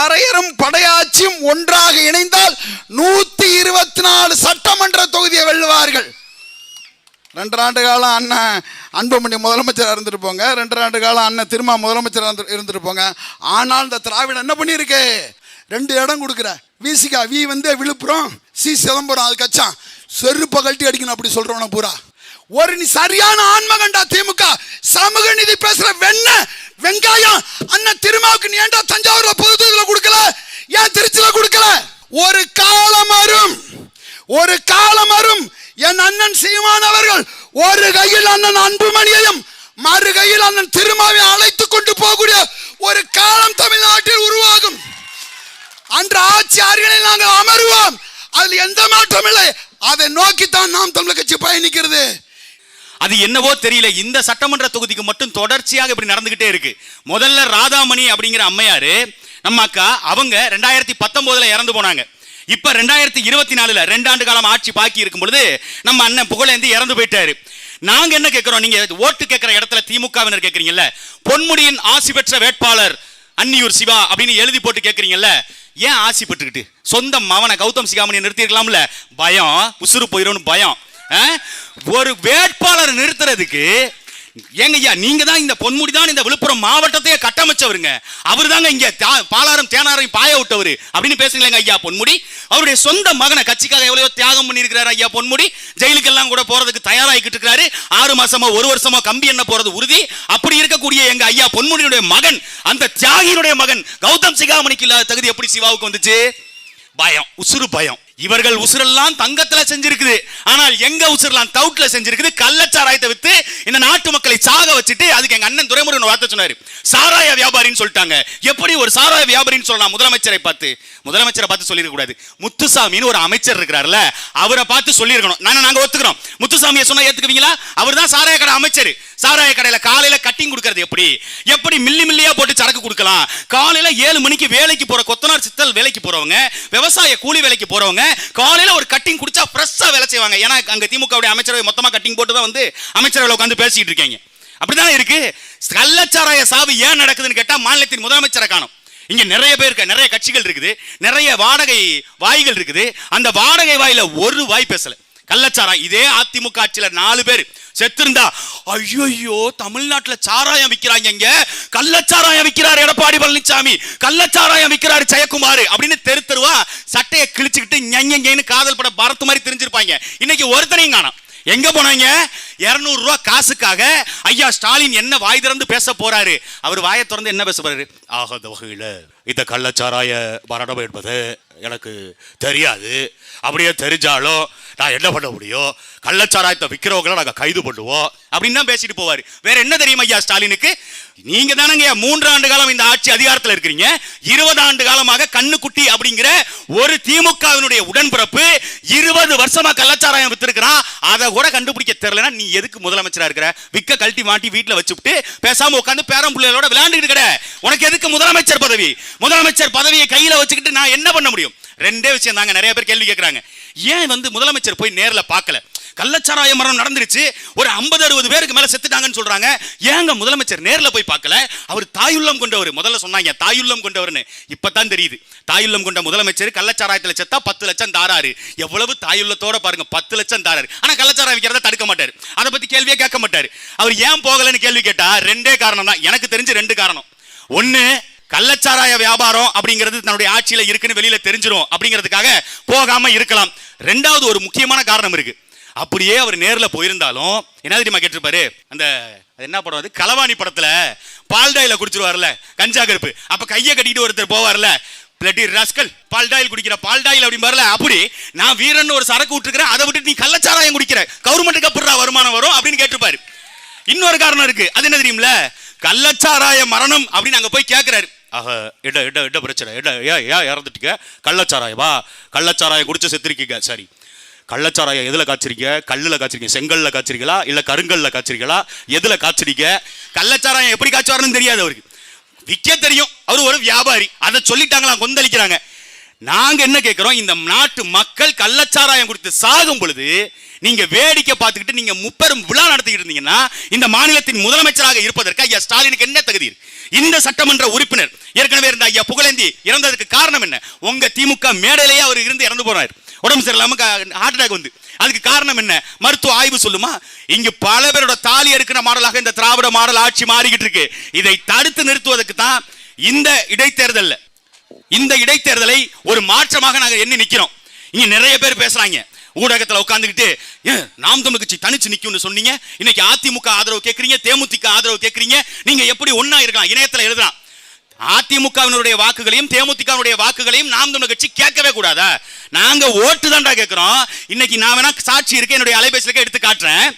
பறையரும் படையாட்சியும் ஒன்றாக இணைந்தால் நூத்தி இருபத்தி நாலு சட்டமன்ற தொகுதியை வெல்லுவார்கள். ரெண்டு ஆண்டு காலம் அண்ணன் அன்புமணி முதலமைச்சராக இருந்துட்டு போங்க ரெண்டு ஆண்டு காலம் அண்ணன் திருமா முதலமைச்சராக இருந்து இருந்துட்டு போங்க ஆனால் இந்த திராவிடம் என்ன பண்ணியிருக்கு? ரெண்டு இடம் கொடுக்குற. விசிகா வி வந்து விழுப்புரம் சி சிதம்பரம் அது கச்சான். செருப்பை கழட்டி அடிக்கணும் அப்படி சொல்றவன பூரா. ஒரு நீ சரியான ஆன்மகண்டா திமுக சமூக நீதி பேசுகிற வெண்ண வெங்காயம் அண்ணன் திருமாவுக்கு நீ ஏன்டா தஞ்சாவூர்ல பொது கொடுக்கல? ஏன் திருச்சியில கொடுக்கல? ஒரு காலம் வரும். ஒரு காலம் வரும். என் அண்ணன் சீமான் அவர்கள் ஒரு கையில் அண்ணன் அன்புமணியையும் மறு கையில் அண்ணன் திருமாவை அழைத்து கொண்டு போகக்கூடிய ஒரு காலம் தமிழ்நாட்டில் உருவாகும். அன்று ஆட்சி நாங்கள் அமருவோம். அதில் எந்த மாற்றம் இல்லை. அதை நோக்கித்தான் நாம் தமிழக கட்சி பயணிக்கிறது. அது என்னவோ தெரியல. இந்த சட்டமன்ற தொகுதிக்கு மட்டும் தொடர்ச்சியாக இப்படி நடந்துகிட்டே இருக்கு. முதல்ல ராதாமணி அப்படிங்கிற அம்மையாரு நம்ம அக்கா அவங்க ரெண்டாயிரத்தி பத்தொன்பதுல இறந்து போனாங்க. இப்ப ரெண்டாயிரத்தி இருபத்தி நாலுல ரெண்டு ஆண்டு காலம் ஆட்சி பாக்கி இருக்கும் பொழுது நம்ம அண்ணன் புகழேந்தி இறந்து போயிட்டாரு. நாங்க என்ன கேட்கிறோம் நீங்க ஓட்டு கேட்கிற இடத்துல திமுகவினர் கேட்கறீங்கல்ல பொன்முடியின் ஆசி பெற்ற வேட்பாளர் அன்னியூர் சிவா அப்படின்னு எழுதி போட்டு கேட்கறீங்கல்ல ஏன் ஆசி பெற்றுக்கிட்டு? சொந்த மவனை கௌதம் சிகாமணியை நிறுத்திருக்கலாம்ல? பயம். உசுறு போயிடும்னு பயம். ஒரு வேட்பாளர் நிறுத்துறதுக்கு ஏங்க ஐயா நீங்க தான் இந்த பொன்முடி தான் இந்த விழுப்புரம் மாவட்டத்தையே கட்டமைச்சவருங்க. அவர் தாங்க இங்க பாலாரம் தேனாரையும் பாய விட்டவர். அப்படின்னு பேசுங்களேங்க ஐயா பொன்முடி? அவருடைய சொந்த மகனை கட்சிக்காக எவ்வளவு தியாகம் பண்ணியிருக்கிறாரு ஐயா பொன்முடி. ஜெயிலுக்கெல்லாம் கூட போறதுக்கு தயாராகிக்கிட்டு இருக்கிறாரு. ஆறு மாசமா ஒரு வருஷமா கம்பி என்ன போறது உறுதி. அப்படி இருக்கக்கூடிய எங்க ஐயா பொன்முடியுடைய மகன் அந்த தியாகியினுடைய மகன் கௌதம் சிகாமணிக்கு இல்லாத தகுதி எப்படி சிவாவுக்கு வந்துச்சு? பயம் உசுறு பயம். இவர்கள் உசுரெல்லாம் தங்கத்துல செஞ்சிருக்குது. ஆனால் எங்க உசுரெல்லாம் தவுட்ல செஞ்சிருக்குது? கள்ளச்சாராயத்தை வித்து இந்த நாட்டு மக்களை சாக வச்சுட்டு அதுக்கு எங்க அண்ணன் துரைமுருகன் வார்த்தை சொன்னாரு. சாராய வியாபாரின்னு சொல்லிட்டாங்க. எப்படி ஒரு சாராய வியாபாரின்னு சொல்லலாம்? முதலமைச்சரை பார்த்து. முதலமைச்சரை பார்த்து சொல்லிருக்க கூடாது. முத்துசாமின்னு ஒரு அமைச்சர் இருக்கிறார்ல அவரை பார்த்து சொல்லியிருக்கணும். நாங்க நாங்க ஒத்துக்கிறோம். முத்துசாமியை சொன்னா ஏத்துக்குவீங்களா? அவர் தான் சாராய கடை அமைச்சர். சாராய கடையில காலையில கட்டிங் கொடுக்கறது எப்படி? எப்படி மில்லி மில்லியா போட்டு சரக்கு கொடுக்கலாம்? காலையில ஏழு மணிக்கு வேலைக்கு போற கொத்தனார் சித்தல் வேலைக்கு போறவங்க விவசாய கூலி வேலைக்கு போறவங்க காலையில ஒரு கட்டிங் குடிச்சா ஃப்ரெஷ்ஷாக வேலை செய்வாங்க. ஏன்னா அங்க திமுக அமைச்சரவை மொத்தமா கட்டிங் போட்டு தான் வந்து அமைச்சரவை உட்காந்து பேசிட்டு இருக்கீங்க. அப்படிதானே இருக்கு? கள்ளச்சாராய சாவு ஏன் நடக்குதுன்னு கேட்டா மாநிலத்தின் முதலமைச்சரை காணும். இங்க நிறைய பேர் இருக்க நிறைய கட்சிகள் இருக்குது. நிறைய வாடகை வாய்கள் இருக்குது. அந்த வாடகை வாயில ஒரு வாய் பேசல. கள்ளச்சாராயம். இதே அதிமுக ஆட்சியில நாலு பேர் செத்திருந்தா ஐயோ தமிழ்நாட்டில் சாராயம் விற்கிறாங்க இங்க. கள்ளச்சாராயம் விற்கிறார் எடப்பாடி பழனிசாமி கள்ளச்சாராயம் விற்கிறார் ஜெயக்குமார் அப்படின்னு தெரு தெருவா சட்டையை கிழிச்சுக்கிட்டு ஞங்கன்னு காதல் பட பரத்து மாதிரி தெரிஞ்சிருப்பாங்க. இன்னைக்கு ஒருத்தனையும் காணும். எங்க போனாங்க 200 ரூபா காசுக்காக ஐயா ஸ்டாலின் என்ன வாய் திறந்து பேச போறாரு? அவர் வாயை திறந்து என்ன பேச போறாரு? ஆகாத வகையில். இந்த கள்ளச்சாராய மரணம் என்பது எனக்கு தெரியாது. அப்படியே தெரிஞ்சாலும் நான் என்ன பண்ண முடியும்? கள்ளச்சாராயத்தை விற்கிறவங்களை நாங்க கைது பண்ணுவோம் அப்படின்னு தான் பேசிட்டு போவார். வேற என்ன தெரியும் ஐயா ஸ்டாலினுக்கு? நீங்க தானங்க மூன்று ஆண்டு காலம் இந்த ஆட்சி அதிகாரத்தில் இருக்கிறீங்க. இருபது ஆண்டு காலமாக கண்ணுக்குட்டி அப்படிங்கிற ஒரு திமுகவினுடைய உடன்பிறப்பு இருபது வருஷமா கள்ளச்சாராயம் வித்திருக்கிறான். அதை கூட கண்டுபிடிக்க தெரியலனா நீ எதுக்கு முதலமைச்சரா இருக்கிற? விக்க கழட்டி மாட்டி வீட்டில் வச்சுட்டு பேசாம உட்காந்து பேரம் பிள்ளைகளோட விளையாண்டுக்கிட்டு கிட. உனக்கு எதுக்கு முதலமைச்சர் பதவி? முதலமைச்சர் பதவியை கையில வச்சுக்கிட்டு நான் என்ன பண்ண முடியும்? ரெண்டே விஷயம் தாங்க. நிறைய பேர் கேள்வி கேட்கறாங்க ஏன் வந்து முதலமைச்சர் போய் நேரில் பார்க்கல? கள்ளச்சாராய மரணம் நடந்துருச்சு. ஒரு ஐம்பது அறுபது பேருக்கு மேல செத்துட்டாங்கன்னு சொல்றாங்க. ஏங்க முதலமைச்சர் நேரில் போய் பார்க்கல? அவர் தாயுள்ளம் கொண்டவர். முதல்ல சொன்னாங்க தாயுள்ளம் கொண்டவர்னு. இப்பதான் தெரியுது. தாயுள்ளம் கொண்ட முதலமைச்சர் கள்ளச்சாராயத்தில் செத்தா பத்து லட்சம் தாராரு. எவ்வளவு தாயுள்ளத்தோட பாருங்க பத்து லட்சம் தாராரு. ஆனா கள்ளச்சாராயம் விற்கிறத தடுக்க மாட்டார். அதை பத்தி கேள்வியே கேட்க மாட்டார். அவர் ஏன் போகலன்னு கேள்வி கேட்டா ரெண்டே காரணம் தான் எனக்கு தெரிஞ்சு ரெண்டு காரணம். ஒன்னு கள்ளச்சாராய வியாபாரம் அப்படிங்கிறது தன்னுடைய ஆட்சியில இருக்குன்னு வெளியில தெரிஞ்சிடும் அப்படிங்கிறதுக்காக போகாம இருக்கலாம். ரெண்டாவது ஒரு முக்கியமான காரணம் இருக்கு. அப்படியே அவர் நேர்ல போயிருந்தாலும் என்ன தெரியுமா கேட்டிருப்பாரு? அந்த அது என்ன படம் அது? களவாணி படத்துல பால்டாயில குடிச்சிருவார்ல கஞ்சா கருப்பு. அப்ப கையை கட்டிட்டு ஒருத்தர் போவார்ல பிளட்டி ரஸ்கல் பால்டாயில் குடிக்கிற பால்டாயில் அப்படின்னு வரல அப்படி நான் வீரன் ஒரு சரக்கு விட்டுருக்கிறேன் அதை விட்டு நீ கள்ளச்சாராயம் குடிக்கிற கவர்மெண்ட்டுக்கு அப்புறம் வருமானம் வரும் அப்படின்னு கேட்டிருப்பாரு. இன்னொரு காரணம் இருக்கு. அது என்ன தெரியும்ல? கள்ளச்சாராய மரணம் அப்படின்னு அங்க போய் கேட்கிறாரு ஆக இட இட இட பிரச்சனை. இட ஏ ஏன் இறந்துட்டீங்க. கள்ளச்சாராயமா கள்ளச்சாராயம் குடிச்சு செத்துருக்கீங்க. சரி. கள்ளச்சாராயம் எதுல காய்ச்சிருக்கீங்க? கல்லில் காய்ச்சிருக்கீங்க. செங்கல்ல காய்ச்சிருக்கீங்களா? இல்லை கருங்கல்ல காய்ச்சிருக்கீங்களா? எதுல காய்ச்சிருக்க கள்ளச்சாராயம் எப்படி காய்ச்சுவாருன்னு தெரியாது அவருக்கு. விற்க தெரியும். அவர் ஒரு வியாபாரி. அதை சொல்லிட்டாங்களா? கொந்தளிக்கிறாங்க. நாங்க என்ன கேட்கிறோம் இந்த நாட்டு மக்கள் கள்ளச்சாராயம் கொடுத்து சாகும் பொழுது நீங்க வேடிக்கை பார்த்துக்கிட்டு நீங்க முப்பெரும் விழா நடத்திக்கிட்டு இருந்தீங்கன்னா இந்த மாநிலத்தின் முதலமைச்சராக இருப்பதற்கு ஐயா ஸ்டாலினுக்கு என்ன தகுதி இருக்கு? இந்த சட்டமன்ற உறுப்பினர் ஏற்கனவே இருந்த ஐயா புகழேந்தி இறந்ததுக்கு காரணம் என்ன? உங்க திமுக மேடையிலேயே அவர் இருந்து இறந்து போறாரு உடம்பு சரியில்லாம ஹார்ட் அட்டாக் வந்து. அதுக்கு காரணம் என்ன? மருத்துவ ஆய்வு சொல்லுமா? இங்கு பல பேரோட தாலி எடுக்கிற மாடலாக இந்த திராவிட மாடல் ஆட்சி மாறிக்கிட்டு இருக்கு. இதை தடுத்து நிறுத்துவதற்கு தான் இந்த இடைத்தேர்தல் இந்த இடைத்தேர்தலை ஒரு மாற்றமாக நாங்க எண்ணி நிக்கிறோம். இங்க நிறைய பேர் பேசுறாங்க. ஊடகத்தில் உட்காந்துக்கிட்டு நாம் தமிழ் கட்சி தனிச்சு நிற்கும்னு சொன்னீங்க. இன்னைக்கு அதிமுக ஆதரவு கேட்குறீங்க தேமுதிக ஆதரவு கேட்குறீங்க. நீங்க எப்படி ஒன்றா இருக்கலாம்? இணையத்தில் எழுதலாம். அதிமுகவினுடைய வாக்குகளையும் தேமுதிகவினுடைய வாக்குகளையும் நாம் தமிழ் கட்சி கேட்கவே கூடாதா? நாங்க ஓட்டு தான்டா கேட்கிறோம். இன்னைக்கு நான் வேணா சாட்சி இருக்க என்னுடைய அலைபேசியில் எடுத்து காட்டுறேன்.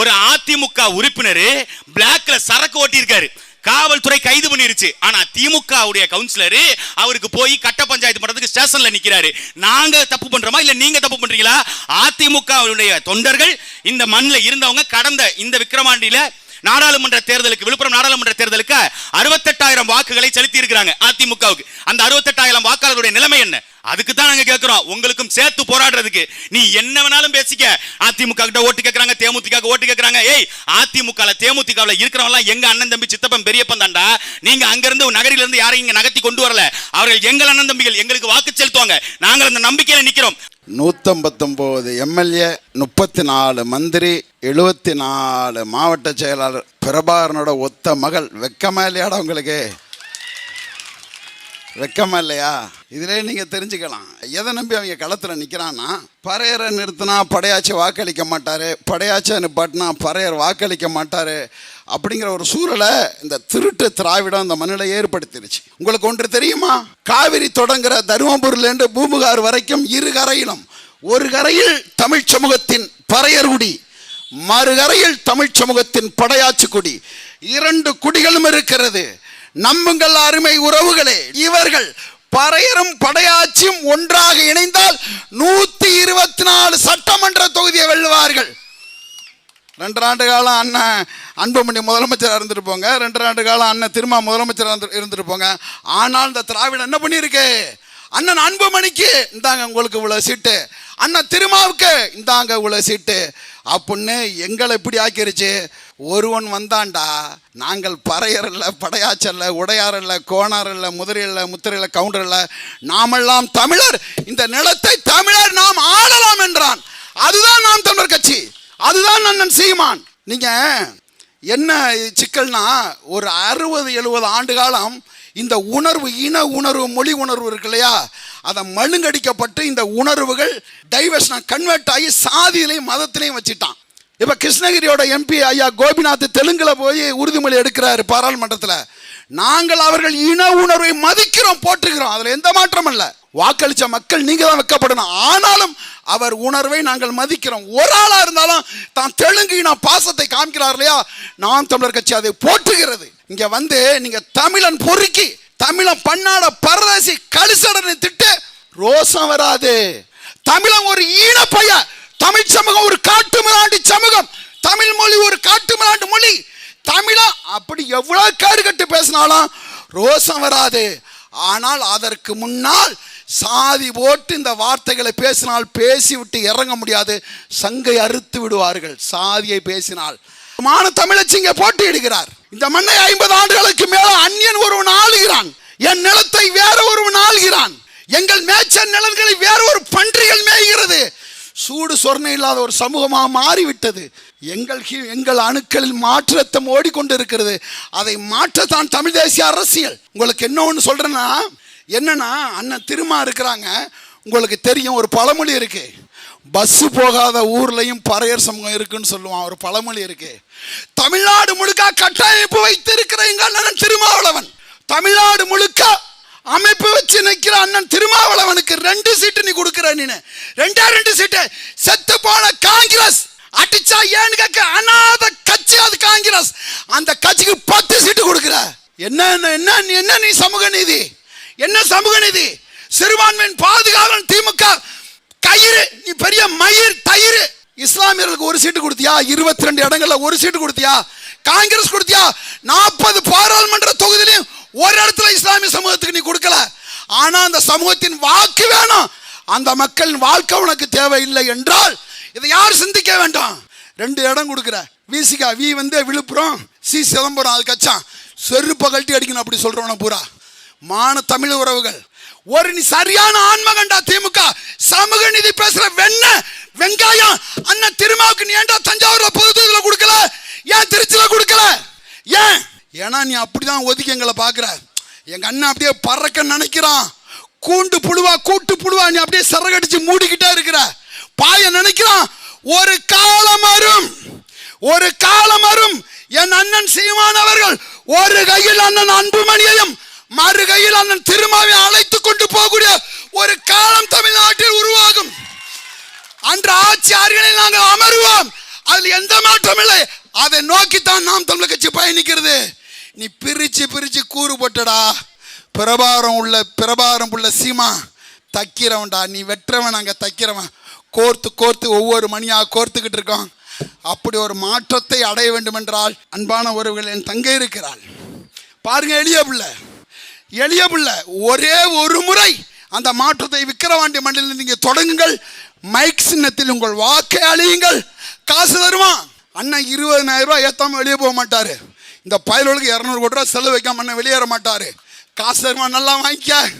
ஒரு அதிமுக உறுப்பினர் பிளாக்ல சரக்கு ஓட்டி இருக்காரு காவல்துறை கைது பண்ணிருச்சு. ஆனா திமுகவுடைய கவுன்சிலரு கவுன்சிலர் அவருக்கு போய் கட்ட பஞ்சாயத்து பண்றதுக்கு ஸ்டேஷன்ல நிக்கிறாரு. நாங்க தப்பு பண்றோமா? இல்ல நீங்க தப்பு பண்றீங்களா? அதிமுக தொண்டர்கள் இந்த மண்ணில் இருந்தவங்க கடந்த இந்த விக்கிரமாண்டியில நாடாளுமன்ற தேர்தலுக்கு விழுப்புரம் நாடாளுமன்ற தேர்தலுக்கு அறுபத்தெட்டாயிரம் வாக்குகளை செலுத்தி இருக்கிறாங்க அதிமுகவுக்கு. அந்த அறுபத்தெட்டாயிரம் வாக்காளருடைய நிலைமை என்ன? அதுக்கு தான் நாங்க கேட்கிறோம் உங்களுக்கும் சேர்த்து போராடுறதுக்கு. நீ என்ன வேணாலும் பேசிக்க. அதிமுக கிட்ட ஓட்டு கேட்கறாங்க தேமுதிக ஓட்டு கேட்கறாங்க ஏய் அதிமுக தேமுதிகவில் இருக்கிறவங்க எங்க அண்ணன் தம்பி சித்தப்பன் பெரியப்பன் தாண்டா நீங்க அங்கிருந்து நகரில இருந்து யாரையும் இங்க நகர்த்தி கொண்டு வரல. அவர்கள் எங்கள் அண்ணன் தம்பிகள் எங்களுக்கு வாக்கு செலுத்துவாங்க. நாங்கள் அந்த நம்பிக்கையில நிக்கிறோம். நூற்றம்பத்தொம்போது எம்எல்ஏ முப்பத்தி நாலு மந்திரி எழுபத்தி நாலு மாவட்ட செயலாளர் பிரபாகரனோட ஒத்த மகள். வெக்கமா இல்லையாடா உங்களுக்கு? வெக்கமா இல்லையா? இதிலே நீங்கள் தெரிஞ்சுக்கலாம். எதை நம்பி அவங்க களத்தில் நிற்கிறான்னா பறையரை நிறுத்தினா படையாச்சி வாக்களிக்க மாட்டார் படையாச்சை நிப்பாட்டினா பறையர் வாக்களிக்க மாட்டார் அப்படிங்கிற ஒரு சூழலை இந்த திருட்டு திராவிடம் இந்த மண்ணில் ஏற்படுத்திருச்சு. உங்களுக்கு ஒன்று தெரியுமா? காவிரி தொடங்குற தருமபுரிலேருந்து பூம்புகார் வரைக்கும் இரு கரையிலும் ஒரு கரையில் தமிழ் சமூகத்தின் பறையர்குடி மறுகரையில் தமிழ் சமூகத்தின் படையாச்சி குடி. இரண்டு குடிகளும் இருக்கிறது. நம்புங்கள் அருமை உறவுகளே இவர்கள் பறையரும் படையாட்சியும் ஒன்றாக இணைந்தால் நூத்தி இருபத்தி நாலு சட்டமன்ற தொகுதியை வெல்லுவார்கள். ரெண்டு ஆண்டு காலம் அண்ணன் அன்புமணி முதலமைச்சராக இருந்துட்டு போங்க ரெண்டு ஆண்டு காலம் அண்ணன் திருமா முதலமைச்சராக இருந்து இருந்துருப்போங்க. ஆனால் இந்த திராவிடம் என்ன பண்ணியிருக்கு? அண்ணன் அன்புமணிக்கு இந்தாங்க உங்களுக்கு இவ்வளோ சீட்டு. அண்ணன் திருமாவுக்கு இந்தாங்க இவ்வளோ சீட்டு. அப்படின்னு எங்களை இப்படி ஆக்கிருச்சு. ஒருவன் வந்தான்டா நாங்கள் பறையரல்ல படையாச்சல்ல உடையாரல்ல கோணாரல்ல முத்திரையில் கவுண்டர் இல்லை நாமெல்லாம் தமிழர். இந்த நிலத்தை தமிழர் நாம் ஆளலாம் என்றான். அதுதான் நாம் தமிழர் கட்சி. அதுதான் அண்ணன் சீமான். நீங்கள் என்ன சிக்கல்னா ஒரு அறுபது எழுபது ஆண்டு காலம் இந்த உணர்வு இன உணர்வு மொழி உணர்வு இருக்கு இல்லையா? அதை மழுங்கடிக்கப்பட்டு இந்த உணர்வுகள் டைவர்ஷனாக கன்வெர்ட் ஆகி சாதியிலையும் மதத்திலையும் வச்சுட்டான். இப்போ கிருஷ்ணகிரியோட எம்பி ஐயா கோபிநாத் தெலுங்குல போய் உறுதிமொழி எடுக்கிறாரு பாராளுமன்றத்தில். நாங்கள் அவர்கள் இன உணர்வை மதிக்கிறோம் போற்றுகிறோம். அதில் எந்த மாற்றம் இல்லை. வாக்களித்த மக்கள் நீங்க தான் வைக்கப்படணும். ஆனாலும் அவர் உணர்வை நாங்கள் மதிக்கிறோம். ஒரு ஆளா இருந்தாலும் தான் தெலுங்கு இன பாசத்தை காமிக்கிறார் இல்லையா? நாம் தமிழர் கட்சி அதை போற்றுகிறது. இங்க வந்து நீங்க தமிழன் பொறுக்கி தமிழன் பன்னாட பரதேசி கலிசடனை திட்டு ரோசம் வராது. தமிழன் ஒரு ஈன பையன். தமிழ் சமூகம் ஒரு காட்டு மிராண்டி சமூகம். தமிழ் மொழி ஒரு காட்டு மிராண்டு மொழி. தமிழா அப்படி எவ்வளோ கேடு கட்டு பேசினாலும் ரோசம் வராது. ஆனால் அதற்கு முன்னால் சாதி போட்டு இந்த வார்த்தைகளை பேசினால் பேசிவிட்டு இறங்க முடியாது. சங்கை அறுத்து விடுவார்கள். சாதியை பேசினால். மான தமிழச்சி இங்கே போட்டியிடுகிறார். இந்த மண்ணை ஐம்பது ஆண்டுகளுக்கு மேல அந்நியன் ஒருவன் ஆளுகிறான். என் நிலத்தை வேற ஒருவன் ஆளுகிறான். எங்கள் மேய்ச்சல் நிலங்களை வேற ஒரு பன்றிகள் மேய்கிறது. சூடு சொர்ணை இல்லாத ஒரு சமூகமாக மாறிவிட்டது. எங்கள் எங்கள் அணுக்களில் மாற்றத்தம் ஓடிக்கொண்டிருக்கிறது. அதை மாற்றத்தான் தமிழ் தேசிய அரசியல். உங்களுக்கு என்ன ஒன்று சொல்கிறேன்னா என்னன்னா அண்ணன் திருமா இருக்கிறாங்க. உங்களுக்கு தெரியும் ஒரு பழமொழி இருக்கு. பஸ்ஸு போகாத ஊர்லையும் பறையர் சமூகம் இருக்குன்னு சொல்லுவான். ஒரு பழமொழி இருக்கு. தமிழ்நாடு முழுக்க கட்டமைப்பு வைத்திருக்கிற எங்கள் அண்ணன் திருமாவளவன். தமிழ்நாடு முழுக்க அமைப்பு வச்சு நிற்கிற அண்ணன் திருமாவளவனுக்கு ரெண்டு சீட்டு நீ கொடுக்குற நீ ரெண்டே ரெண்டு சீட்டு. செத்து போன காங்கிரஸ். அடிச்சா ஏன்னு கேட்க அனாத கட்சி அது காங்கிரஸ். அந்த கட்சிக்கு பத்து சீட்டு கொடுக்குற. என்ன என்ன நீ என்ன நீ சமூக நீதி? என்ன சமூக நீதி? சிறுபான்மையின் பாதுகாவலன் திமுக. கயிறு நீ பெரிய மயிர் தயிர் இஸ்லாமியர்களுக்கு ஒரு சீட்டு கொடுத்தியா? இருபத்தி ரெண்டு இடங்கள்ல ஒரு சீட்டு கொடுத்தியா? காங்கிரஸ் கொடுத்தியா? நாற்பது பாராளுமன்ற தொகுதியிலையும் ஒரு இடத்துல இஸ்லாமிய சமூகத்துக்கு நீ ஆனால் அந்த சமூகத்தின் வாக்கு வேணும். அந்த மக்களின் வாழ்க்கை உனக்கு தேவையில்லை என்றால் இதை யார் சிந்திக்க வேண்டாம்? ரெண்டு இடம் கொடுக்குற. விசிகா வி வந்து விழுப்புரம் சி சிதம்பரம் அது கச்சான் செருப்பை கழட்டி அடிக்கணும் அப்படி சொல்றவன பூரா. மான தமிழ் உறவுகள். ஒரு நீ சரியான ஆன்மகண்டா திமுக சமூக நிதி பேசுற வெண்ண வெங்காயம் அண்ணன் திருமாவுக்கு நீ ஏன்டா தஞ்சாவூர்ல பொதுத்துல கொடுக்கல? ஏன் திருச்சியில கொடுக்கல? ஏன்? ஏன்னா நீ அப்படிதான் ஒதுக்கி எங்களை பாக்குற எங்க அண்ணன் அப்படியே பறக்க நினைக்கிறான். கூண்டு புழுவா கூட்டு புழுவா நீ அப்படியே சிறகடிச்சு மூடிக்கிட்டே இருக்கிற. பாய நினைக்கிறான் ஒரு காலம் வரும் ஒரு காலம் வரும் என் அண்ணன் சீமானவர்கள் ஒரு கையில் அண்ணன் அன்புமணியையும் மறு கையில் அண்ணன் திருமாவை அழைத்து கொண்டு போகக்கூடிய ஒரு காலம் தமிழ்நாட்டில் உருவாகும். அன்று ஆட்சி நாங்கள் அமருவோம். அதில் எந்த மாற்றம் இல்லை. அதை நோக்கித்தான் நாம் தமிழர் கட்சி பயணிக்கிறது. நீ பிரிச்சு பிரித்து கூறு போட்டடா. பிரபாரம் உள்ள பிரபாரம் உள்ள சீமா தைக்கிறவன்டா. நீ வெட்டுறவன் அங்கே தைக்கிறவன். கோர்த்து கோர்த்து ஒவ்வொரு மணியாக கோர்த்துக்கிட்டு இருக்கோம் அப்படி ஒரு மாற்றத்தை அடைய வேண்டுமென்றால் அன்பான உறவுகள் என் தங்கை இருக்கிறாள். பாருங்க எளிய பிள்ளை. எளிய பிள்ளை ஒரே ஒரு முறை அந்த மாற்றத்தை விக்கிரவாண்டி மண்டலில் நீங்கள் தொடங்குங்கள். மைக் சின்னத்தில் உங்கள் வாக்கை அழியுங்கள். காசு தருவான் அண்ணன் இருபதனாயிரம் ரூபாய் ஏற்றாமல் வெளியே போக மாட்டார். இந்த பயலுக்கு இரநூறு கோடி ரூபா செலவு வைக்காம வெளியேற மாட்டாரு. காசு தருமா நல்லா வாங்கிக்க.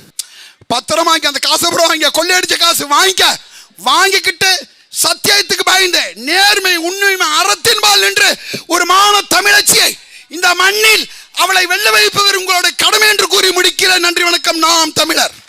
பத்திரம் வாங்கிக்க அந்த காசை கூட வாங்கிக்க. கொள்ளையடிச்ச காசு வாங்கிக்க. வாங்கிக்கிட்டு சத்தியத்துக்கு பயந்து நேர்மை உண்மை அறத்தின்பால் நின்று ஒரு மான தமிழச்சியை இந்த மண்ணில் அவளை வெள்ள வைப்பவர் உங்களுடைய கடமை என்று கூறி முடிக்கிற நன்றி வணக்கம். நாம் தமிழர்.